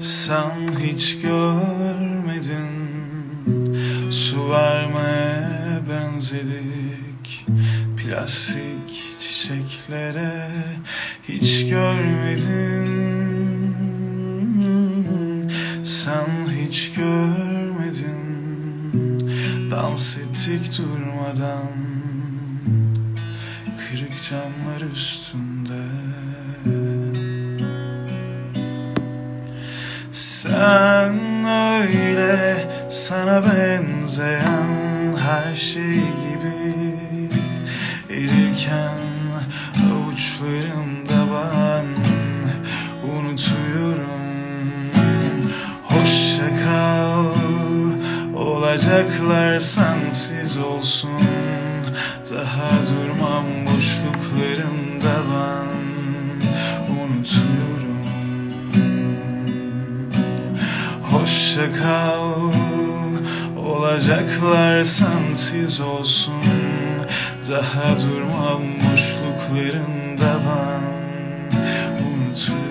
Sen hiç görmedin. Su vermeye benzedik. Plastik çiçeklere hiç görmedin. Sen hiç görmedin. Dans ettik durmadan. Kırık camlar üstünde Sen öyle sana benzeyen her şey gibi Erirken avuçlarımda ben unutuyorum. Hoşça kal olacaklar sensiz olsun. Daha durmam boşluklarımda ben unutuyorum Hoşça kal. Olacaklar sensiz olsun. Daha durmam boşluklarında ben. Unutuyorum